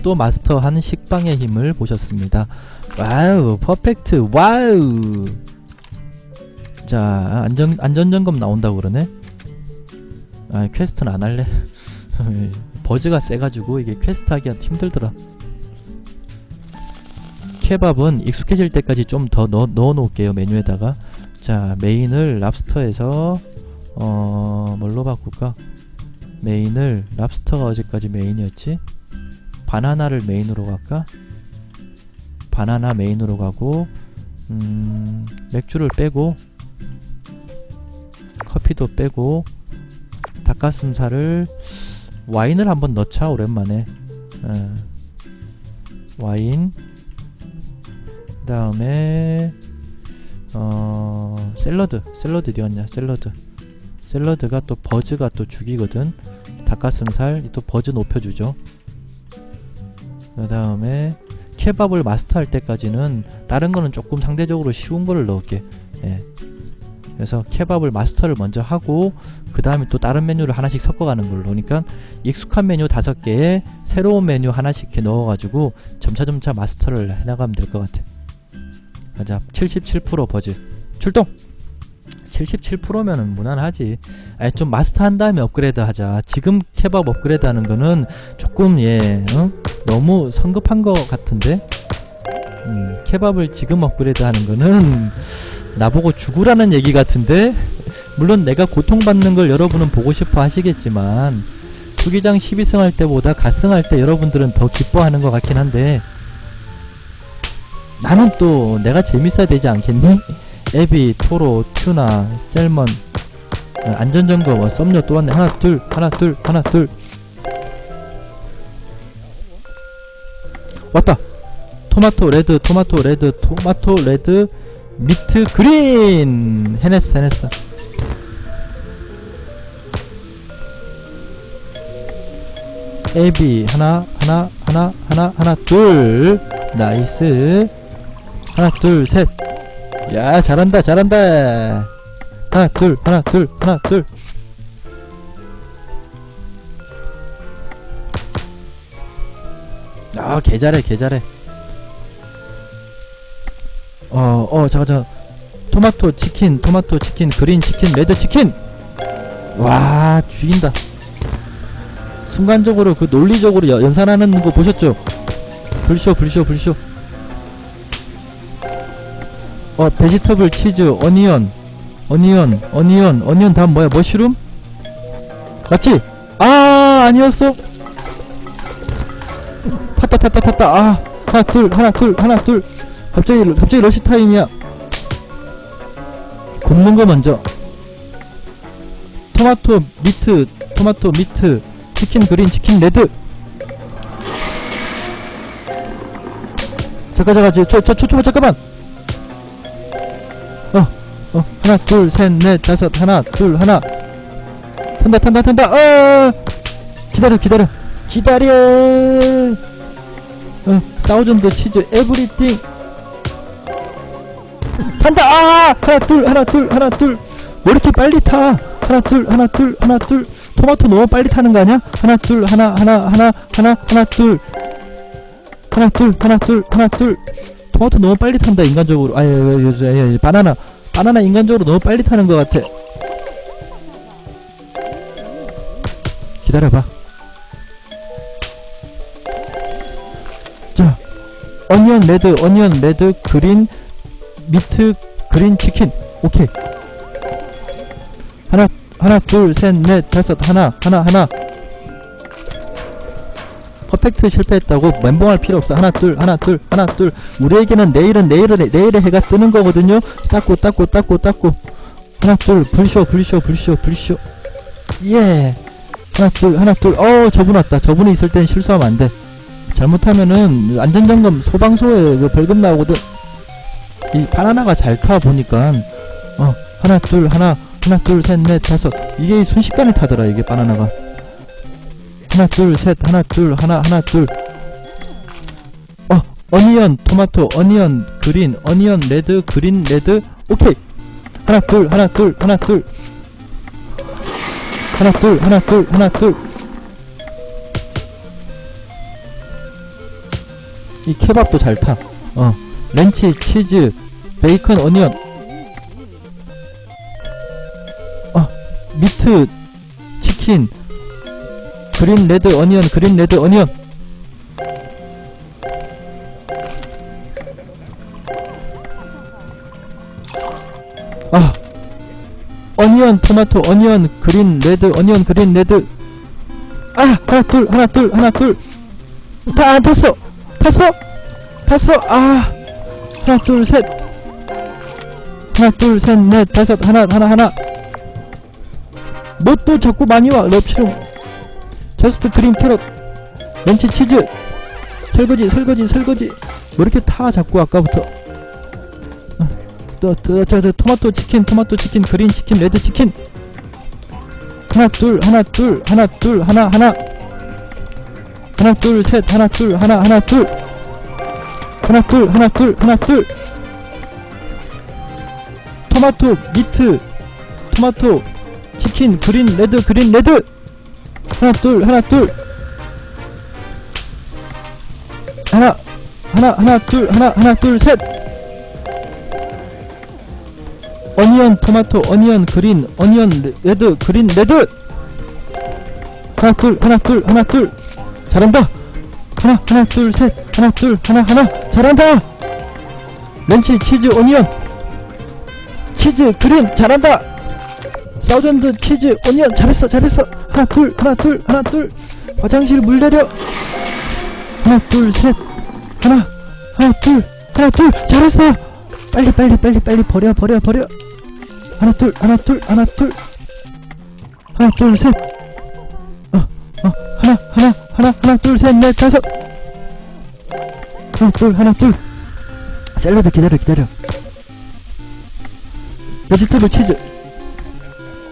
속도 마스터한 식빵의 힘을 보셨습니다. 와우, 퍼펙트, 와우. 자, 안전 안전 점검 나온다고 그러네. 아, 퀘스트는 안 할래. 버즈가 세가지고 이게 퀘스트 하기가 힘들더라. 케밥은 익숙해질 때까지 좀 더 넣어, 넣어 놓을게요 메뉴에다가. 자, 메인을 랍스터에서 어 뭘로 바꿀까? 메인을 랍스터가 어제까지 메인이었지? 바나나를 메인으로 갈까? 바나나 메인으로 가고 음, 맥주를 빼고 커피도 빼고 닭가슴살을 와인을 한번 넣자 오랜만에. 어, 와인. 그 다음에 어 샐러드 샐러드 어디였냐 샐러드. 샐러드가 또 버즈가 또 죽이거든. 닭가슴살 또 버즈 높여주죠 그 다음에 케밥을 마스터할 때까지는 다른 거는 조금 상대적으로 쉬운 거를 넣을게. 예. 그래서 케밥을 마스터를 먼저 하고 그 다음에 또 다른 메뉴를 하나씩 섞어가는 걸로. 그러니까 익숙한 메뉴 다섯 개에 새로운 메뉴 하나씩 이렇게 넣어가지고 점차점차 마스터를 해나가면 될 것 같아. 가자. 77% 버즈. 출동! 77%면은 무난하지. 아니 좀 마스터 한 다음에 업그레이드 하자. 지금 케밥 업그레이드 하는 거는 조금 예 어? 너무 성급한 거 같은데? 음, 케밥을 지금 업그레이드 하는 거는 나보고 죽으라는 얘기 같은데? 물론 내가 고통받는 걸 여러분은 보고 싶어 하시겠지만 투기장 12승 할 때보다 갓승 할 때 여러분들은 더 기뻐하는 것 같긴 한데 나는 또 내가 재밌어야 되지 않겠니? 에비, 토로, 튜나, 셀먼 어, 안전점검, 어, 썸녀 또 왔네. 하나 둘 하나 둘 하나 둘 왔다. 토마토 레드 토마토 레드 토마토 레드 미트 그린. 해냈어 해냈어. AB 하나 하나 하나 하나 하나 둘. 나이스. 하나 둘셋야 잘한다 잘한다. 하나 둘 하나 둘 하나 둘 아, 개 잘해, 개 잘해. 어, 어, 잠깐, 잠깐. 토마토 치킨, 토마토 치킨, 그린 치킨, 레드 치킨! 와, 죽인다. 순간적으로 그 논리적으로 여- 연산하는 거 보셨죠? 불쇼, 불쇼, 불쇼. 어, 베지터블 치즈, 어니언, 어니언, 어니언, 어니언 다음 뭐야? 머쉬룸? 맞지? 아, 아니었어? 탔다 탔다 탔다. 아 하나 둘 하나 둘 하나 둘. 갑자기 갑자기 러시 타임이야. 굽는 거 먼저. 토마토 미트 토마토 미트 치킨 그린 치킨 레드. 잠깐 잠깐 저저 초초만 잠깐만. 어어 하나 둘 셋 넷 다섯 하나 둘 하나. 탄다 탄다 탄다. 어 기다려 기다려. 기다려 어, 사우전드 치즈 에브리띵. 탄다 아 하나 둘 하나 둘 하나 둘. 왜 이렇게 빨리 타? 하나 둘 하나 둘 하나 둘. 토마토 너무 빨리 타는 거 아니야? 하나 둘 하나 하나 하나 하나 하나 둘. 하나 둘 하나 둘 하나 둘. 토마토 너무 빨리 탄다 인간적으로. 아유 아유 바나나. 바나나 인간적으로 너무 빨리 타는 것 같아. 기다려봐 어니언 레드, 어니언 레드, 그린, 미트, 그린 치킨. 오케이. 하나, 하나, 둘, 셋, 넷, 다섯, 하나, 하나, 하나. 퍼펙트 실패했다고 멘붕할 필요 없어. 하나, 둘, 하나, 둘, 하나, 둘. 우리에게는 내일은 내일은 내일의 해가 뜨는 거거든요. 닦고, 닦고, 닦고, 닦고. 하나, 둘, 불쇼, 불쇼, 불쇼, 불쇼. 예. 하나, 둘, 하나, 둘. 어, 저분 왔다. 저분이 있을 땐 실수하면 안 돼. 잘못하면은 안전점검 소방서에 그 벌금 나오거든 이 바나나가 잘 타 보니까 어 하나 둘 하나 하나 둘 셋 넷 다섯. 이게 순식간에 타더라 이게 바나나가. 하나 둘 셋 하나 둘 하나 하나 둘 어 어니언 토마토 어니언 그린 어니언 레드 그린 레드. 오케이. 하나 둘 하나 둘 하나 둘. 하나 둘 하나 둘 하나 둘 이 케밥도 잘 타. 어. 렌치, 치즈, 베이컨, 어니언. 아, 미트, 치킨, 그린 레드 어니언, 그린 레드 어니언. 아, 어니언, 토마토, 어니언, 그린 레드, 어니언, 그린 레드. 아, 하나 둘, 하나 둘, 하나 둘. 다 안 탔어, 탔어, 탔어. 아, 하나 둘 셋. 하나 둘 셋 넷 다섯 하나 하나 하나. 뭐 또 자꾸 많이 와 럽시름. 저스트 그린 캐럿. 렌치 치즈. 설거지 설거지 설거지. 뭐 이렇게 타 자꾸 아까부터. 아, 또또 저 저 토마토 치킨 토마토 치킨 그린 치킨 레드 치킨. 하나 둘 하나 둘 하나 둘 하나 하나. 하나 둘 셋 하나 둘 하나 하나 둘. 하나 둘 하나 둘 하나 둘. 토마토 미트. 토마토 치킨 그린 레드 그린 레드. 하나 둘 하나 둘. 하나 하나 하나 둘 하나 하나 둘 셋. 어니언 토마토 어니언 그린 어니언 레- 레드 그린 레드. 하나 둘 하나 둘 하나 둘 잘한다. 하나 하나 둘 셋. 하나 둘 하나 하나. 잘한다. 렌치 치즈 오니언. 치즈 그린 잘한다. 사우전드 치즈 오니언 잘했어 잘했어. 하나 둘 하나 둘 하나 둘. 화장실 물 내려. 하나 둘 셋. 하나 하나 둘 하나 둘. 잘했어. 빨리 빨리 빨리 빨리 버려 버려 버려. 하나 둘 하나 둘 하나 둘. 하나 둘셋. 어, 어, 하나 하나 하나 하나 둘 셋 넷 다섯. 하나 둘 하나 둘. 샐러드 기다려 기다려. 베지터블 치즈.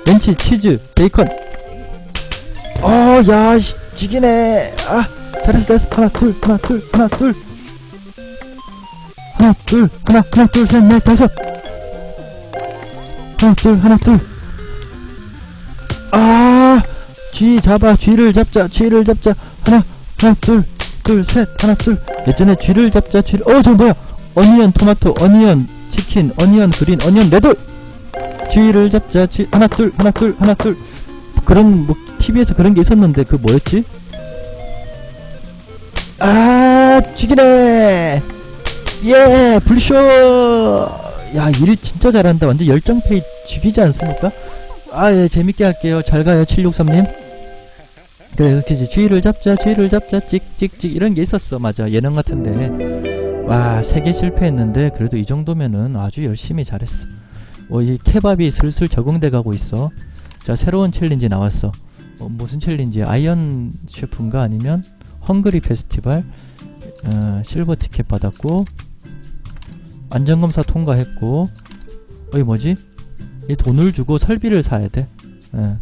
렌치 치즈 베이컨. 어야 지기네. 아 잘했어 잘했어. 하나 둘 하나 둘 하나 둘. 하나 둘 하나 하나 둘 셋 넷 다섯. 하나 둘 하나 둘아 쥐 잡아 쥐를 잡자 쥐를 잡자 하나 하나 둘둘셋 하나 둘. 예전에 쥐를 잡자 쥐를. 어저 뭐야? 어니언 토마토 어니언 치킨 어니언 그린 어니언 레드. 쥐를 잡자 쥐. 하나 둘 하나 둘 하나 둘. 그런 뭐 TV에서 그런 게 있었는데 그 뭐였지? 아 쥐기네. 예 불쇼. 야 일 진짜 잘한다. 완전 열정 페이 쥐기지 않습니까? 아 예 재밌게 할게요. 잘 가요 763님 그래 그렇게 이제 쥐를 잡자 쥐를 잡자 찍찍찍 이런 게 있었어. 맞아. 예능 같은데. 와 세 개 실패했는데 그래도 이 정도면은 아주 열심히 잘했어. 어, 이 케밥이 슬슬 적응돼 가고 있어. 자 새로운 챌린지 나왔어. 어, 무슨 챌린지? 아이언 셰프인가? 아니면 헝그리 페스티벌? 어, 실버 티켓 받았고 안전검사 통과했고 어이 뭐지? 이 돈을 주고 설비를 사야 돼. 예.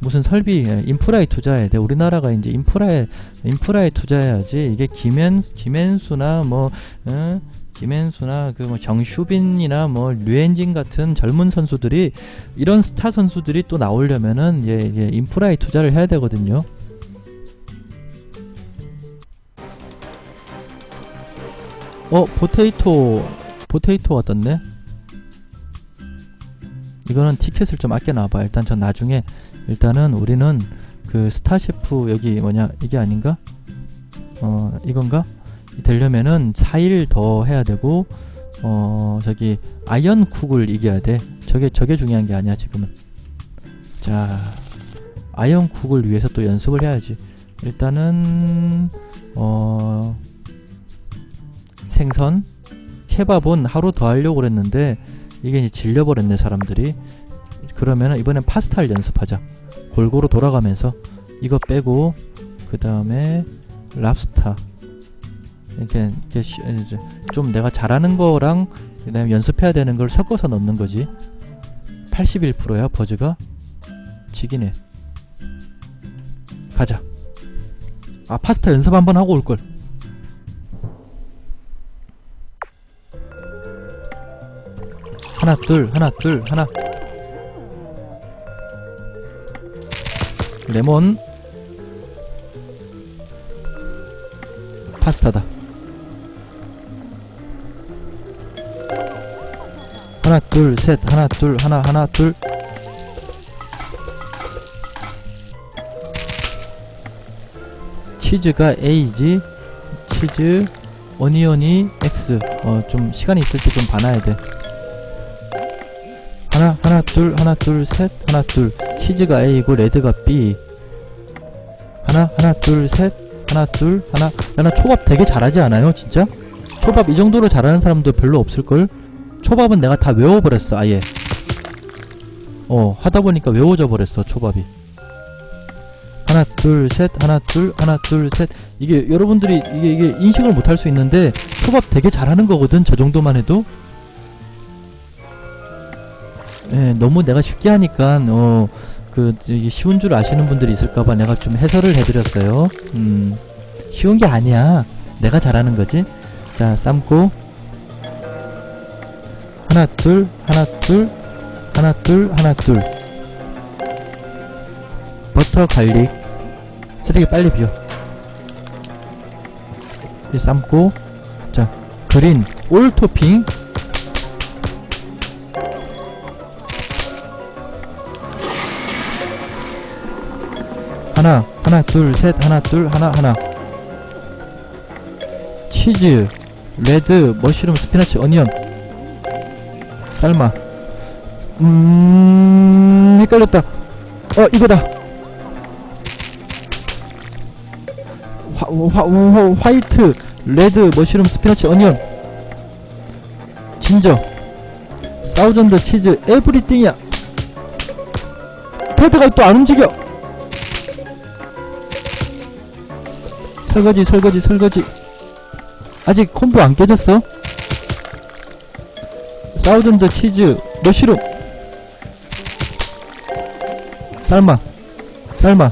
무슨 설비 예, 인프라에 투자해야 돼 우리나라가 이제 인프라에 인프라에 투자해야지 이게 김현 김현수나 뭐 어? 김현수나 그 뭐 정슈빈이나 뭐 류현진 같은 젊은 선수들이 이런 스타 선수들이 또 나오려면은 예, 예 인프라에 투자를 해야 되거든요. 어 포테이토 포테이토가 떴네. 이거는 티켓을 좀 아껴 놔봐. 일단 전 나중에 일단은 우리는 그 스타 셰프 여기 뭐냐 이게 아닌가? 어 이건가? 되려면은 4일 더 해야 되고 어 저기 아이언 쿡을 이겨야 돼. 저게 저게 중요한 게 아니야 지금은. 자 아이언 쿡을 위해서 또 연습을 해야지. 일단은 어 생선 케밥은 하루 더 하려고 그랬는데 이게 이제 질려버렸네 사람들이. 그러면은 이번엔 파스타를 연습하자. 골고루 돌아가면서 이거 빼고 그 다음에 랍스타 이렇게, 이렇게 좀 내가 잘하는 거랑 그 다음에 연습해야 되는 걸 섞어서 넣는 거지. 81%야 버즈가 지기네. 가자. 아 파스타 연습 한번 하고 올 걸. 하나 둘 하나 둘 하나. 레몬. 파스타다. 하나 둘 셋. 하나 둘 하나 하나 둘. 치즈가 A지 치즈 어니언이 X. 어 좀 시간이 있을 때 좀 봐놔야 돼. 하나 하나 둘 하나 둘 셋. 하나 둘. 치즈가 A이고 레드가 B. 하나 하나 둘 셋. 하나 둘 하나. 야나 초밥 되게 잘하지 않아요 진짜? 초밥 이 정도로 잘하는 사람도 별로 없을걸? 초밥은 내가 다 외워버렸어 아예. 어 하다보니까 외워져 버렸어 초밥이. 하나 둘 셋. 하나 둘 하나 둘 셋. 이게 여러분들이 이게 이게 인식을 못할 수 있는데 초밥 되게 잘하는 거거든 저 정도만 해도. 예 너무 내가 쉽게 하니까 어 그 쉬운 줄 아시는 분들이 있을까봐 내가 좀 해설을 해드렸어요. 음 쉬운 게 아니야. 내가 잘하는 거지. 자 삶고. 하나 둘 하나 둘 하나 둘 하나 둘. 버터 갈릭. 쓰레기 빨리 비워. 이 삶고. 자 그린 올 토핑 하나 하나 둘 셋 하나 둘 하나 하나. 치즈 레드 머쉬룸 스피너치 어니언. 삶아. 음 헷갈렸다. 어 이거다. 화, 화, 화, 화이트 레드 머쉬룸 스피너치 어니언. 진저. 사우전드 치즈 에브리띵이야. 패드가 또 안 움직여 설거지 설거지 설거지. 아직 콤보 안 깨졌어? 사우전드 치즈 머쉬룸 삶아 삶아.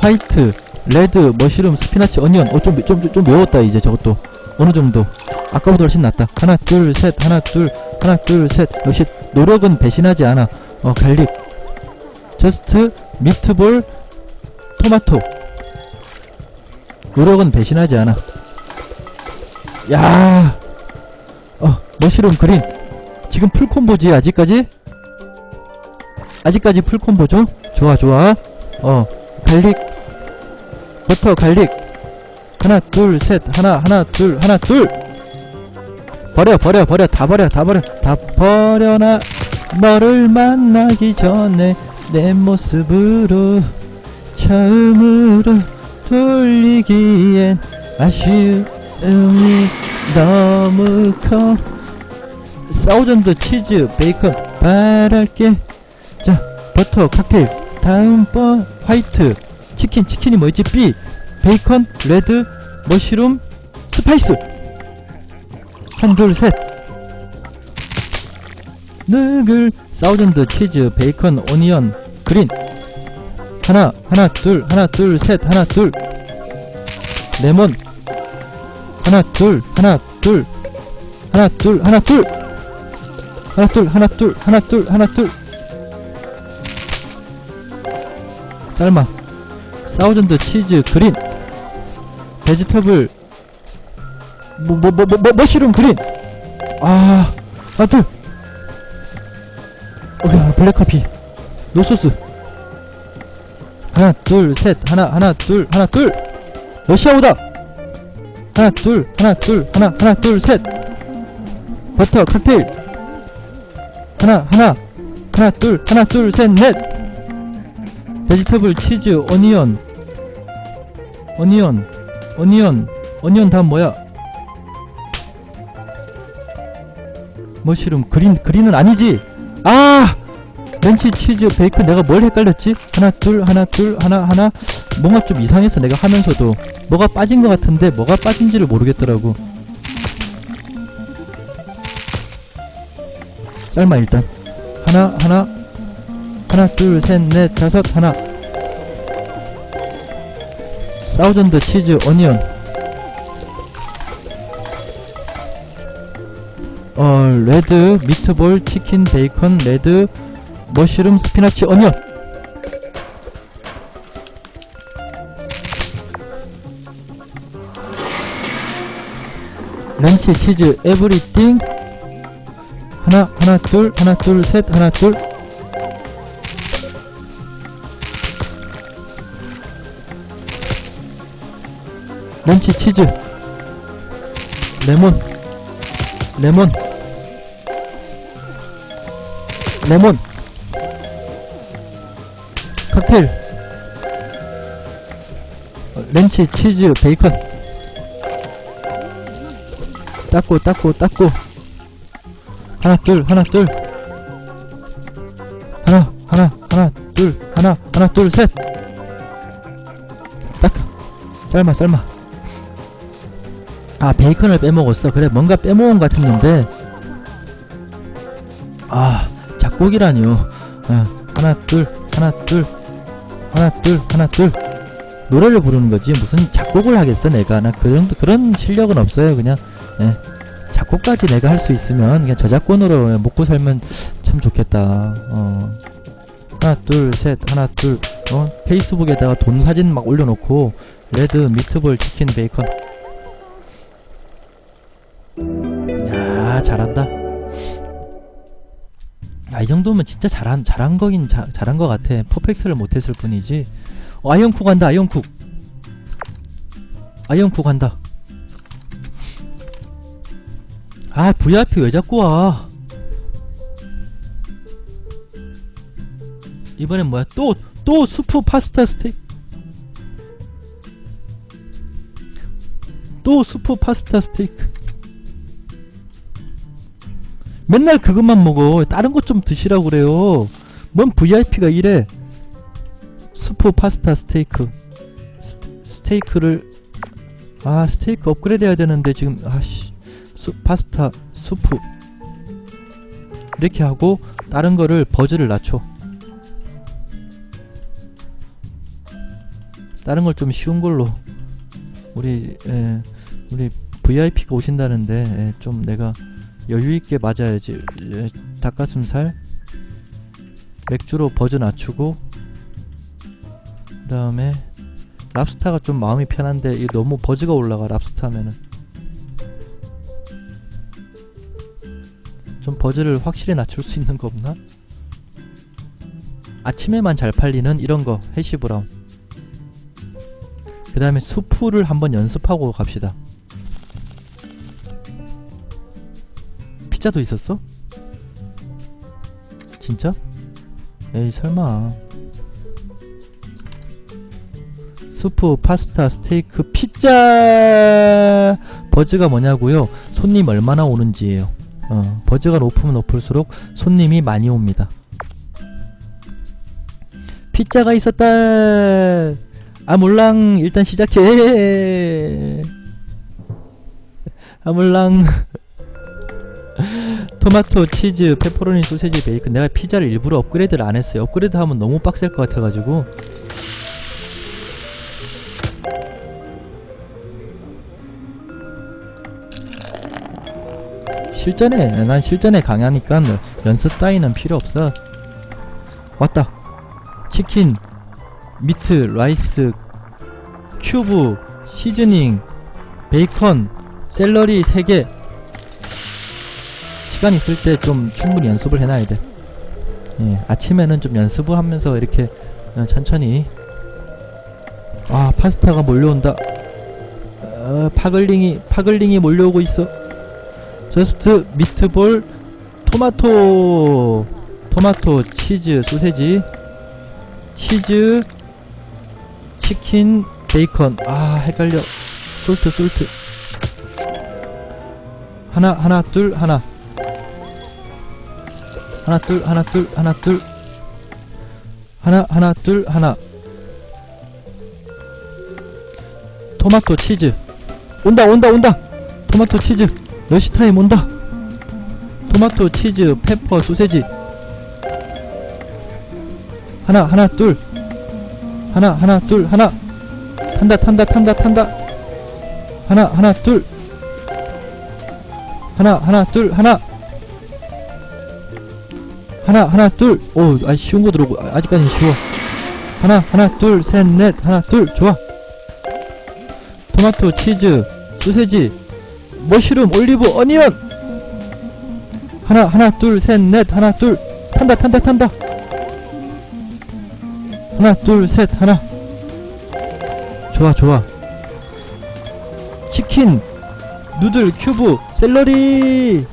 화이트 레드 머쉬룸 스피나치 어니언. 어좀 좀, 좀, 좀 매웠다 이제 저것도. 어느 정도. 아까보다 훨씬 낫다. 하나 둘 셋 하나 둘 하나 둘 셋. 역시 노력은 배신하지 않아. 어 갈릭. 저스트 미트볼 토마토. 노력은 배신하지 않아. 야 어, 머쉬룸 그린. 지금 풀콤보지 아직까지? 아직까지 풀콤보죠? 좋아 좋아. 어 갈릭. 버터 갈릭. 하나 둘 셋. 하나 하나 둘 하나 둘. 버려 버려 버려. 다 버려 다 버려. 다 버려나 너를 만나기 전에 내 모습으로 처음으로 돌리기엔 아쉬움이 너무 커. 사우전드 치즈 베이컨 바랄게. 자 버터 칵테일. 다음번 화이트. 치킨 치킨이 뭐였지? B 베이컨 레드 머쉬룸 스파이스. 한 둘 셋. 누글 사우전드 치즈 베이컨 오니언 그린 하나 하나 둘 하나 둘 셋 하나 둘. 레몬. 하나 둘 하나 둘. 하나 둘 하나 둘. 하나 둘 하나 둘 하나 둘 하나 둘. 삶아 사우전드 치즈 그린. 베지터블. 뭐 뭐 뭐 뭐 머쉬룸 그린. 아 하나 둘 어, 블랙커피. 노소스 하나 둘 셋 하나 하나 둘 하나 둘. 러시아오다. 하나 둘 하나 둘 하나 하나 둘 셋. 버터 칵테일. 하나 하나 하나 둘 하나 둘 셋 넷. 베지터블 치즈 오니언. 오니언 오니언 오니언 다음 뭐야? 머쉬룸 그린 그린은 아니지. 아 렌치 치즈 베이컨 내가 뭘 헷갈렸지? 하나 둘 하나 둘 하나 하나. 뭔가 좀 이상해서 내가 하면서도 뭐가 빠진 것 같은데 뭐가 빠진지를 모르겠더라고. 삶아 일단. 하나 하나. 하나 둘 셋 넷 다섯 하나. 사우전드 치즈 어니언. 어 레드 미트볼 치킨 베이컨 레드 머쉬룸 스피나치 어니언 렌치 치즈 에브리띵. 하나 하나 둘 하나 둘 셋 하나 둘. 렌치 치즈. 레몬. 레몬. 레몬 어, 렌치 치즈 베이컨. 닦고 닦고 닦고. 하나 둘 하나 둘. 하나 하나 하나 둘 하나 하나 둘 셋. 닦아. 삶아 삶아. 아 베이컨을 빼먹었어. 그래 뭔가 빼먹은 것 같았는데. 아 작곡이라니요 아, 하나 둘 하나 둘 하나 둘 하나 둘. 노래를 부르는 거지. 무슨 작곡을 하겠어 내가. 나 그런 그런 실력은 없어요 그냥. 예. 작곡까지 내가 할 수 있으면 그냥 저작권으로 먹고 살면 참 좋겠다. 어. 하나 둘 셋 하나 둘. 어? 페이스북에다가 돈 사진 막 올려놓고 레드 미트볼 치킨 베이컨. 야 잘한다 아이 정도면 진짜 잘한 잘한 거긴 자, 잘한 거 같아. 퍼펙트를 못했을 뿐이지. 어, 아이언쿡 한다 아이언쿡 아이언쿡 한다. 아 VIP 왜 자꾸 와? 이번엔 뭐야? 또 또 수프 파스타 스테이크? 또 수프 파스타 스테이크 맨날 그것만 먹어. 다른 것 좀 드시라고 그래요. 뭔 VIP가 이래? 수프 파스타 스테이크. 스테, 스테 이크를 아 스테이크 업그레이드 해야 되는데 지금 아씨. 수, 파스타 수프. 이렇게 하고 다른 거를 버즈를 낮춰. 다른 걸 좀 쉬운 걸로. 우리 에, 우리 VIP가 오신다는데 에, 좀 내가 여유 있게 맞아야지. 에, 닭가슴살 맥주로 버즈 낮추고 그 다음에 랍스타가 좀 마음이 편한데 이게 너무 버즈가 올라가 랍스타 하면은. 좀 버즈를 확실히 낮출 수 있는 거 없나? 아침에만 잘 팔리는 이런 거 해시 브라운. 그 다음에 수프를 한번 연습하고 갑시다 피자도 있었어? 진짜? 에이 설마. 수프, 파스타, 스테이크, 피자! 버즈가 뭐냐고요? 손님 얼마나 오는지예요. 어, 버즈가 높으면 높을수록 손님이 많이 옵니다. 피자가 있었다! 아 몰랑. 일단 시작해. 아몰랑 토마토, 치즈, 페퍼로니, 소세지, 베이컨. 내가 피자를 일부러 업그레이드를 안 했어요. 업그레이드 하면 너무 빡셀 것 같아가지고. 실전에 난 실전에 강하니까 연습 따위는 필요 없어. 왔다. 치킨 미트 라이스 큐브 시즈닝 베이컨 샐러리 3개 시간 있을 때 좀 충분히 연습을 해놔야 돼. 예, 아침에는 좀 연습을 하면서 이렇게 어, 천천히. 아 파스타가 몰려온다. 어, 파글링이 파글링이 몰려오고 있어. 저스트 미트볼 토마토 토마토 치즈 소세지 치즈 치킨 베이컨. 아 헷갈려. 솔트 솔트. 하나 하나 둘 하나 하나 둘 하나 둘 하나 둘. 하나 하나 둘 하나. 토마토 치즈. 온다 온다 온다. 토마토 치즈. 러시타임 온다. 토마토 치즈 페퍼 소세지. 하나 하나 둘. 하나 하나 둘 하나. 탄다 탄다 탄다 탄다. 하나 하나 둘. 하나 하나 둘 하나 하나 하나 둘오 아 쉬운 거 들어오고 아, 아직까진 쉬워. 하나 하나 둘 셋 넷. 하나 둘. 좋아. 토마토 치즈 소세지 머쉬룸 올리브 어니언. 하나 하나 둘 셋 넷. 하나 둘. 탄다 탄다 탄다. 하나 둘 셋 하나. 좋아 좋아. 치킨 누들 큐브 샐러리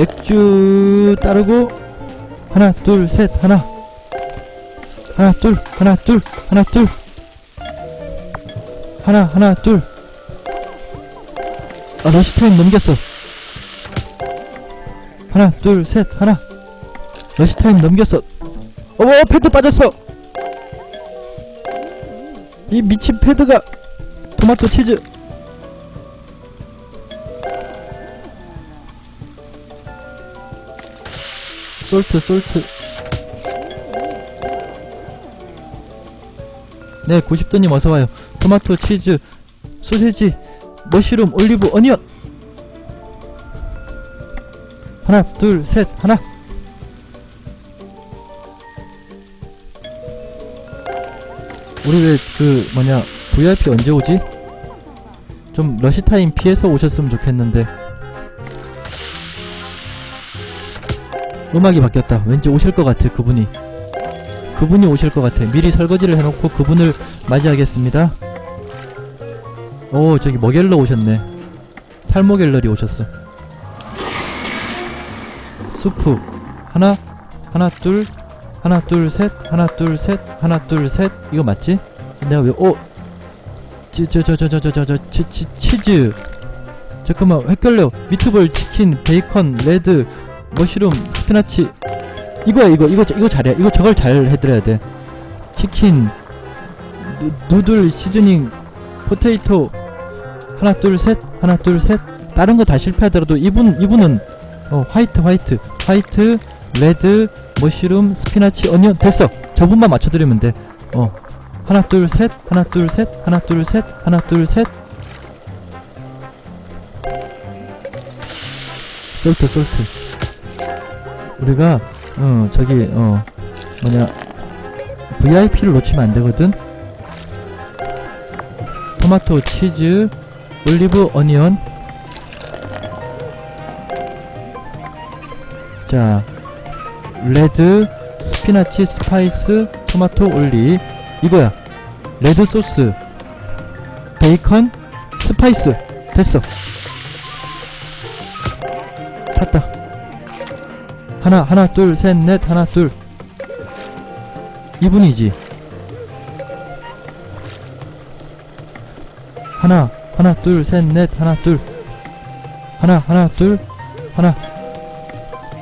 맥주 따르고 하나 둘 셋 하나 하나 둘 하나 둘 하나 둘 하나 하나 둘 아, 러시 타임 넘겼어. 하나, 둘, 셋, 하나. 러시 타임 넘겼어. 어머, 패드 빠졌어! 이 미친 패드가 토마토 치즈. 솔트, 솔트. 네, 90도님 어서와요. 토마토 치즈, 소세지, 머쉬룸, 올리브, 어니언. 하나, 둘, 셋, 하나. 우리 왜 그 뭐냐 VIP 언제 오지? 좀 러시 타임 피해서 오셨으면 좋겠는데. 음악이 바뀌었다. 왠지 오실 것 같아 그분이. 그분이 오실 것 같아. 미리 설거지를 해놓고 그분을 맞이하겠습니다. 오 저기 머갤러 오셨네 탈모 갤러리 오셨어 수프 하나 하나 둘 하나 둘 셋 하나 둘 셋 하나 둘 셋 이거 맞지? 내가 왜 오! 저저 저 저 저 저저치 치즈 잠깐만 헷갈려 미트볼 치킨 베이컨 레드 머쉬룸 스피나치. 이거야 이거 이거 이거 잘해. 이거 저걸 잘 해드려야 돼. 치킨 누, 누들 시즈닝 포테이토. 하나 둘 셋 하나 둘 셋. 다른 거 다 실패하더라도 이분 이분은 어 화이트 화이트. 화이트 레드 머쉬룸 스피나치 어니언. 됐어. 저분만 맞춰드리면 돼어. 하나 둘 셋 하나 둘 셋 하나 둘 셋 하나 둘 셋. 솔트 솔트 우리가 어 저기 어 뭐냐 VIP를 놓치면 안 되거든? 토마토 치즈 올리브 어니언. 자 레드 스피나치 스파이스 토마토 올리. 이거야. 레드 소스. 베이컨 스파이스. 됐어. 탔다 하나 하나 둘 셋 넷 하나 둘. 이분이지. 하나 하나 둘 셋 넷 하나 둘. 하나 하나 둘 하나.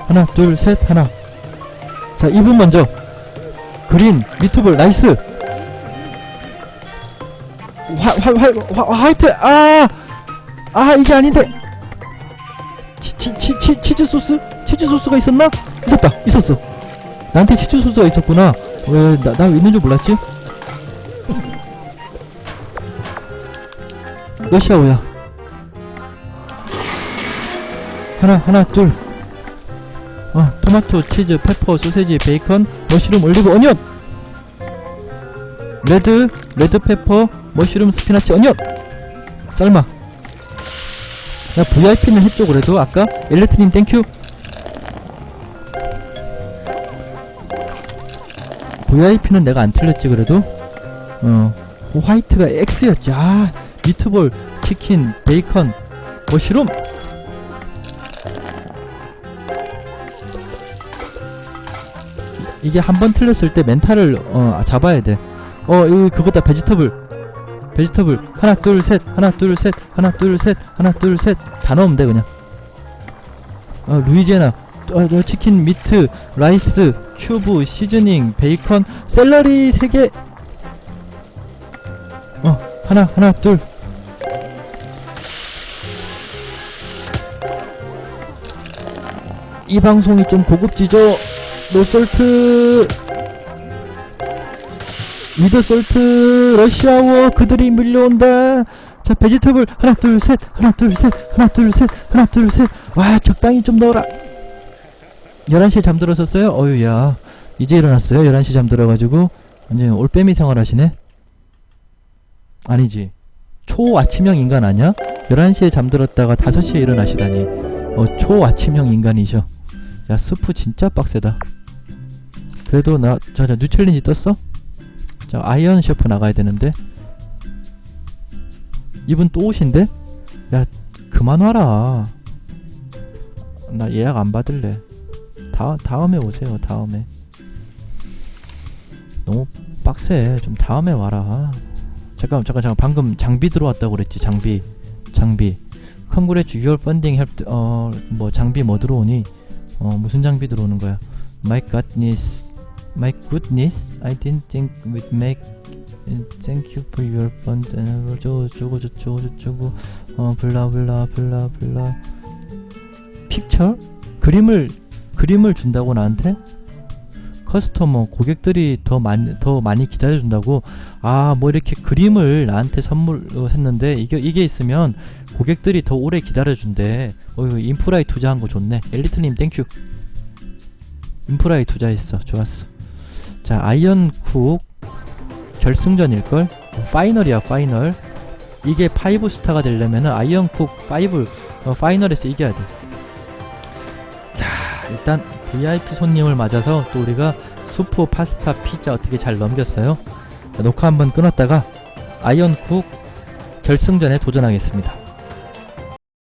하나 둘 셋 하나. 자 이분 먼저. 그린 미트볼 나이스. 화 화 화 화이트! 아! 아 이게 아닌데. 치 치 치 치, 치즈 소스? 치즈 소스가 있었나? 있었다 있었어. 나한테 치즈 소스가 있었구나. 왜나 나 있는 줄 몰랐지? 러시아어야. 하나 하나 둘. 어, 토마토 치즈 페퍼 소세지 베이컨 머쉬룸 올리브 어니언! 레드 레드 페퍼 머쉬룸 스피나치 어니언! 쌀마. 나 VIP는 했죠 그래도 아까? 엘레트님 땡큐 VIP는 내가 안 틀렸지 그래도? 어 화이트가 X였지. 아 미트볼 치킨 베이컨 머쉬룸. 이게 한 번 틀렸을 때 멘탈을 어 잡아야 돼. 어 이거 그거다. 베지터블. 베지터블. 하나 둘 셋. 하나 둘 셋. 하나 둘 셋. 하나 둘 셋. 다 넣으면 돼 그냥. 어 루이지애나. 어, 어, 치킨 미트 라이스 큐브 시즈닝 베이컨 샐러리 3개. 어 하나 하나 둘. 이 방송이 좀 고급지죠? 노솔트. 미드 솔트 러시아워 그들이 밀려온다. 자 베지터블 하나 둘 셋 하나 둘 셋 하나 둘 셋 하나 둘 셋. 와 적당히 좀 넣어라 11시에 잠들었었어요? 어유야 이제 일어났어요 11시 잠들어가지고 완전 올빼미 생활하시네 아니지 초아침형 인간 아니야? 11시에 잠들었다가 5시에 일어나시다니 어, 초아침형 인간이셔. 야, 스프 진짜 빡세다. 그래도 나, 자, 자, 뉴 챌린지 떴어? 자, 아이언 셰프 나가야 되는데. 이분 또 오신데? 야, 그만 와라. 나 예약 안 받을래. 다, 다음에 오세요, 다음에. 너무 빡세. 좀 다음에 와라. 잠깐, 잠깐, 잠깐. 방금 장비 들어왔다고 그랬지, 장비. 장비. 컨그레츠 유얼 펀딩 헬, 어, 뭐, 장비 뭐 들어오니? 어, 무슨 장비 들어오는 거야? My goodness. My didn't think we'd make Thank you for your funds and 저쩌고 저쩌고 저쩌고 어 블라 블라 블라 블라 픽처? 그림을 그림을 준다고 나한테? 커스터머 고객들이 더 많이 더 많이 기다려 준다고? 아 뭐 이렇게 그림을 나한테 선물로 했는데 이게 이게 있으면 고객들이 더 오래 기다려 준대. 어 인프라에 투자한 거 좋네. 엘리트님 땡큐. 인프라에 투자했어. 좋았어. 자 아이언쿡 결승전일걸? 파이널이야 파이널. 이게 5스타가 되려면은 아이언쿡 5 어, 파이널에서 이겨야 돼. 자 일단 VIP 손님을 맞아서 또 우리가 수프 파스타 피자 어떻게 잘 넘겼어요. 자, 녹화 한번 끊었다가 아이언쿡 결승전에 도전하겠습니다.